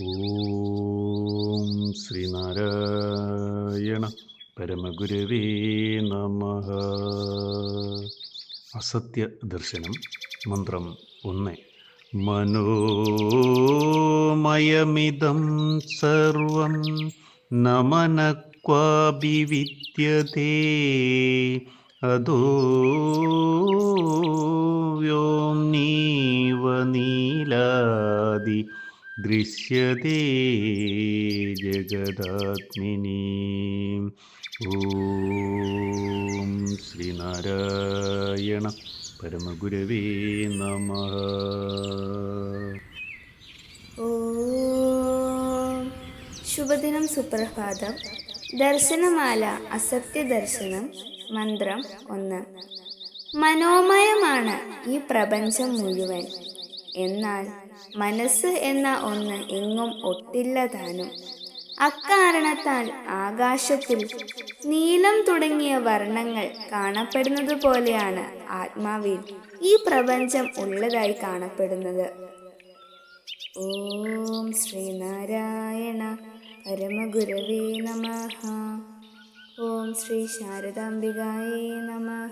ഓം ശ്രീനാരായണ പരമഗുരുവേ നമ. അസത്യ ദർശനം മന്ത്രം ഒന്ന്. മനോമയമിതം സർവം നമനക്വാപി വിദ്യത്തെ അതോ വ്യോംനീവ നീലാദി ദൃശ്യത്തെ ജഗദാത്മിനി. ഓം ശ്രീനാരായണ പരമഗുരവേ നമ. ശുഭദിനം സുപ്രഭാതം. ദർശനമാല അസത്യ ദർശനം മന്ത്രം ഒന്ന്. മനോമയമാണ് ഈ പ്രപഞ്ചം മുഴുവൻ. എന്നാൽ മനസ്സ് എന്ന ഒന്ന് എങ്ങും ഒട്ടില്ല താനും. അക്കാരണത്താൽ ആകാശത്തിൽ നീലം തുടങ്ങിയ വർണങ്ങൾ കാണപ്പെടുന്നത് പോലെയാണ് ആത്മാവിൽ ഈ പ്രപഞ്ചം ഉള്ളതായി കാണപ്പെടുന്നത്. ഓം ശ്രീനാരായണ പരമഗുരവേ നമ. ഓം ശ്രീ ശാരദാംബികായേ നമ.